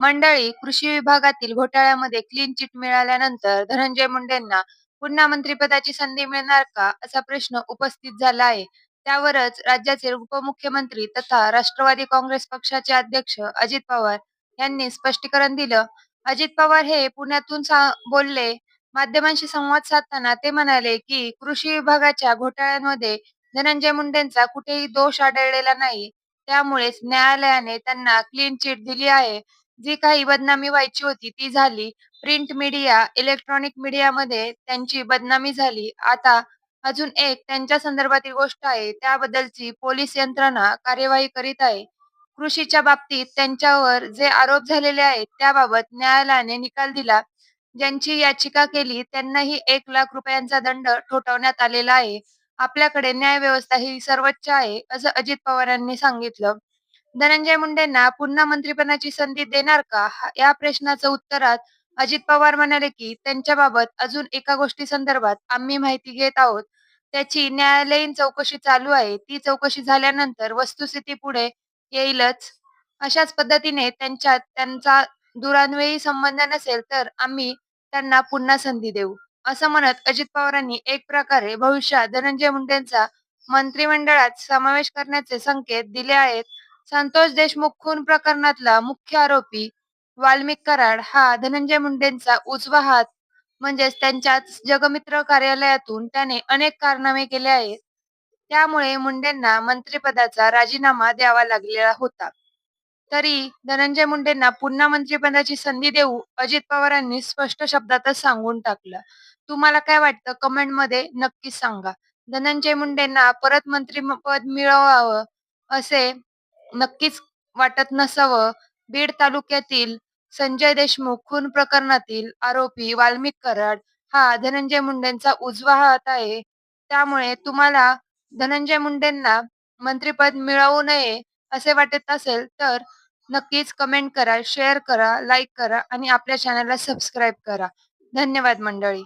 मंडळी कृषी विभागातील घोटाळ्यामध्ये क्लीन चिट मिळाल्यानंतर धनंजय मुंडेंना पुन्हा मंत्रिपदाची संधी मिळणार का असा प्रश्न उपस्थित झाला आहे. त्यावरच राज्याचे उपमुख्यमंत्री तथा राष्ट्रवादी काँग्रेस पक्षाचे अध्यक्ष अजित पवार यांनी स्पष्टीकरण दिलं. अजित पवार हे पुण्यातून बोलले माध्यमांशी संवाद साधताना ते म्हणाले की कृषी विभागाच्या घोटाळ्यांमध्ये धनंजय मुंडेंचा कुठेही दोष आढळलेला नाही. त्यामुळेच न्यायालयाने त्यांना क्लीन चिट दिली आहे. जी काही बदनामी व्हायची होती ती झाली. प्रिंट मीडिया इलेक्ट्रॉनिक मीडियामध्ये त्यांची बदनामी झाली. आता अजून एक त्यांच्या संदर्भातील गोष्ट आहे. त्याबद्दलची पोलीस यंत्रणा कार्यवाही करीत आहे. कृषीच्या बाबतीत त्यांच्यावर जे आरोप झालेले आहेत त्याबाबत न्यायालयाने निकाल दिला. ज्यांची याचिका केली त्यांनाही एक लाख रुपयांचा दंड ठोठावण्यात आलेला आहे. आपल्याकडे न्याय व्यवस्था ही सर्वोच्च आहे असं अजित पवारांनी सांगितलं. धनंजय मुंडेंना पुन्हा मंत्रिपदाची संधी देणार का? या प्रश्नाचं उत्तरात अजित पवार म्हणाले की त्यांच्याबाबत अजून एका गोष्टी संदर्भात आम्ही माहिती घेत आहोत. त्याची न्यायालयीन चौकशी चालू आहे. ती चौकशी झाल्यानंतर वस्तुस्थिती पुढे येईलच. अशाच पद्धतीने त्यांच्यात त्यांचा दुरान्वयी संबंध नसेल तर आम्ही त्यांना पुन्हा संधी देऊ. असं म्हणत अजित पवारांनी एक प्रकारे भविष्यात धनंजय मुंडेंचा मंत्रिमंडळात समावेश करण्याचे संकेत दिले आहेत. संतोष देशमुख खून प्रकरणातला मुख्य आरोपी वाल्मिक कराड हा धनंजय मुंडेंचा उजवा हात म्हणजेच त्यांच्याच जगमित्र कार्यालयातून त्याने अनेक कारनामे केले आहेत. त्यामुळे मुंडेंना मंत्रिपदाचा राजीनामा द्यावा लागलेला होता. तरी धनंजय मुंडेंना पुन्हा मंत्रिपदाची संधी देऊ अजित पवारांनी स्पष्ट शब्दातच सांगून टाकलं. तुम्हाला काय वाटतं? कमेंटमध्ये नक्कीच सांगा. धनंजय मुंडेंना परत मंत्रिपद मिळवावं असे नक्कीच वाटत नसावं. बीड तालुक्यातील संजय देशमुख खून प्रकरणातील आरोपी वाल्मिक कराड हा धनंजय मुंडेंचा उजवा हात आहे. त्यामुळे तुम्हाला धनंजय मुंडेंना मंत्रीपद मिळवू नये असे वाटत असेल तर नक्कीच कमेंट करा शेअर करा लाईक करा आणि आपल्या चॅनलला सबस्क्राईब करा. धन्यवाद मंडळी.